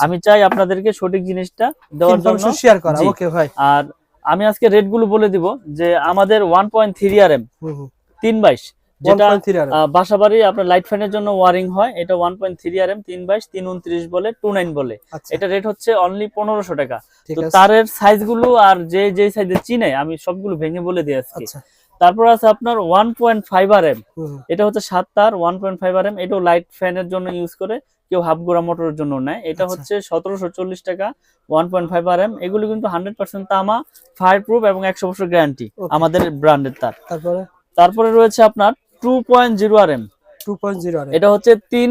আমি চাই আপনাদেরকে সঠিক জিনিসটা দেওয়ার জন্য। শেয়ার করা। ওকে ভাই। আর আমি আজকে রেটগুলো বলে দিব যে আমাদের one point three R M হুম হুম। তিন বাইশ। যেটা 1.3 বাসাবাড়ি আপনার লাইট ফ্যানের জন্য ওয়ারিং হয়। এটা one point three R M তিন বাইশ তিন উনত্রিশ বলে টু নাইন বলে। আচ্ছা। এটা রেট হচ্ছে অনলি পনেরোশো টাকা। তো তারের সাইজগুলো আর যে যে সাইজে চিনে আমি সবগুলো ভেঙে বলে দিয়ে আজকে। আচ্ছা। তারপর আছে আপনার one point five R M. এটা হচ্ছে সাত তার one point five R M এটাও লাইট ফ্যানের জন্য ইউজ করে। কেউ হাফ গোড়া মোটরের জন্য নেয়। এটা আচ্ছা। হচ্ছে সতেরোশো চল্লিশ টাকা one point five R M এগুলো কিন্তু হান্ড্রেড পার্সেন্ট তামা ফায়ার প্রুফ এবং একশো বছর গ্যারান্টি আমাদের ব্র্যান্ডের তার। তারপরে? তারপরে রয়েছে আপনার two point zero R M two point zero এটা হচ্ছে তিন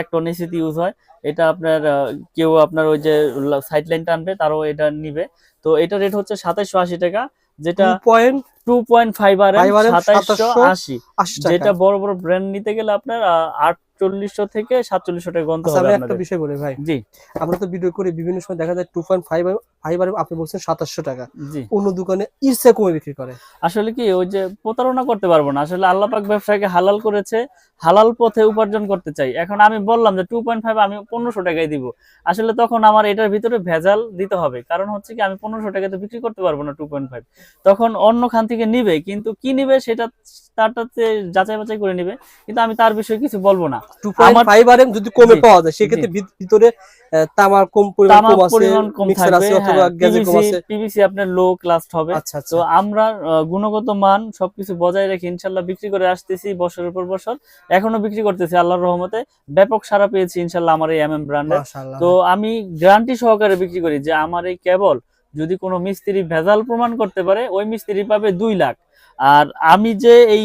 এক টন এসিতে ইউজ হয়। এটা আপনার কেউ আপনার ওই যে সাইড লাইন টানবে তারও এটা নিবে। তো এটা রেট হচ্ছে সাতাইশশো আশি টাকা যেটা 2.80 two point five R M 5 সাতাইশশো আশি। যেটা বড় বড় ব্র্যান্ড নিতে গেলে আপনার আটচল্লিশশো থেকে সাতচল্লিশশো টাকা গন্ত আচ্ছা হবে একটা বিষয় বলি ভাই। জি। আমরা তো ভিডিও করি বিভিন্ন সময় দেখা যায় 2.5 ফাইভ আর আপনি বলছেন 2700 টাকা। জি। অন্য দোকানে ইরসে কমে বিক্রি করে। আসলে কি ওই যে প্রতারণা করতে পারব না। আসলে আল্লাহ পাক ব্যবসাকে হালাল করেছে হালাল পথে উপার্জন করতে চাই। এখন আমি বললাম যে টু পয়েন্ট ফাইভ আমি পনেরোশো টাকায় দিব। আসলে তখন আমার এটার ভিতরে ভেজাল দিতে হবে। কারণ হচ্ছে কি আমি পনেরোশো টাকাতে বিক্রি করতে পারব না টু পয়েন্ট ফাইভ তখন অন্য খান থেকে নিবে কিন্তু কি নিবে সেটা তারটাতে যাচাই বাছাই করে নিবে। কিন্তু আমি তার বিষয়ে কিছু বলব না। 2.5 আর যদি কমে পাওয়া যায় সেক্ষেত্রে ভিতরে তামার কম পরিমাণ কম আছে মিক্সার আছে অথবা গ্যাজেট কম আছে। পিভিসি আপনার লো ক্লাস হবে। আচ্ছা তো আচ্ছা আমরা গুণগত মান সবকিছু বজায় রেখে ইনশাল্লাহ বিক্রি করে আসতেছি বছরের পর বছর। এখনও বিক্রি করতেছি আল্লাহর রহমতে। ব্যাপক সারা পেয়েছি ইনশাল্লাহ আমার এই এমএম ব্র্যান্ডে মাশাআল্লাহ। তো আমি গ্যারান্টি সহকারে বিক্রি করি যে আমার এই কেবল যদি কোনো মিস্ত্রি ভেজাল প্রমাণ করতে পারে ওই মিস্ত্রি পাবে দুই লাখ। আর আমি যে এই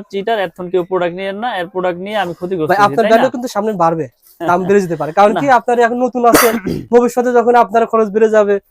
বাটপাট চিটার এখন কেউ প্রোডাক্ট নিয়েন না এর প্রোডাক্ট নিয়ে আমি ক্ষতিগ্রস্ত করছি আপনার ভ্যালু কিন্তু সামনে বাড়বে দাম বেড়ে যেতে পারে। কারণ কি আপনার এখন নতুন আছেন ভবিষ্যতে যখন আপনার খরচ বেড়ে যাবে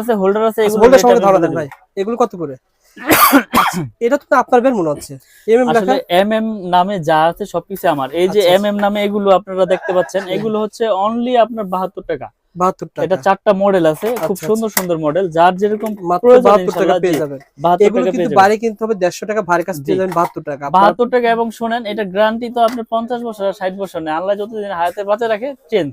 আছে হোল্ডার আছে এগুলো বলতে rate সঙ্গে ধরা দেন ভাই। এগুলো কত করে? আচ্ছা, এটা তো আপনার বের মনে হচ্ছে। এমএম লেখা? আসলে এম এম নামে যা আছে সবকিছু আমার। এই যে আচ্ছা, এম এম নামে এগুলো আপনারা দেখতে পাচ্ছেন এগুলো হচ্ছে অনলি আপনার বাহাত্তর টাকা। বাহাত্তর এটা চারটা মডেল আছে খুব আচ্ছা, সুন্দর সুন্দর মডেল যার যেরকম মাত্র টাকা পেয়ে যাবেন। এগুলো কিন্তু হবে টাকা ভারী কাছে পেয়ে যাবেন বাহাত্তর টাকা। আপনার- বাহাত্তর টাকা এবং শোনেন এটা গ্যারান্টি তো আপনার পঞ্চাশ বছর আর ষাট বছর নেই। আল্লাহ যতদিন হায়াতে বাঁচে রাখে চেঞ্জ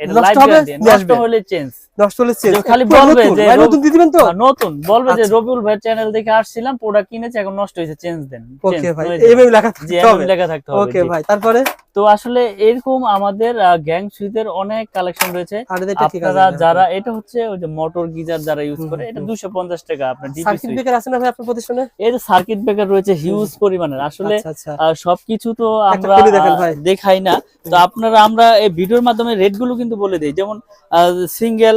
এটা লাইফ গ্যারান্টি নষ্ট হলে চেঞ্জ নষ্ট হলে খালি বলবে যে নতুন দিয়ে দিবেন তো? নতুন। বলবে যে। রবিউল ভাই চ্যানেল দেখে আসছিলাম প্রোডাক্ট কিনেছি এখন নষ্ট হয়েছে চেঞ্জ দেন। ওকে ভাই হয়ে লেখা থাকতে হবে। লেখা থাকতে হবে ওকে ভাই তারপরে? তো আসলে এরকম আমাদের গ্যাং অনেক কালেকশন রয়েছে। আপনারা যারা এটা হচ্ছে ওই যে মোটর গিজার যারা ইউজ করে এটা হুম। দুশো পঞ্চাশ টাকা আপনার সার্কিট ব্রেকার আছে না ভাই আপনার প্রতিষ্ঠানে? এর সার্কিট ব্রেকার রয়েছে হিউজ পরিমাণের। আসলে আচ্ছা আচ্ছা। সবকিছু তো আমরা। দেখাই না। তো আপনারা আমরা এই ভিডিওর মাধ্যমে রেটগুলো কিন্তু বলে দিই। যেমন সিঙ্গেল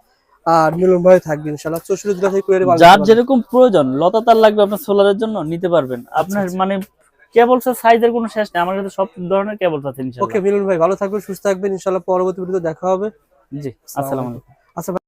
আর মিলন ভাই থাকবে ইনশাআল্লাহ। চৌষট্টি জেলা থেকে কুরিয়ারে যার যেরকম প্রয়োজন লতা তার লাগবে আপনার সোলারের জন্য নিতে পারবেন। আপনার আচ্ছা। মানে সাইজের কোনো শেষ নেই। আমার কাছে সব ধরনের কেবলস আছে ওকে মিলন ভাই ভালো থাকবেন সুস্থ থাকবেন। ইনশাআল্লাহ পরবর্তী ভিডিওতে দেখা হবে। জি আসসালামু আলাইকুম। আচ্ছা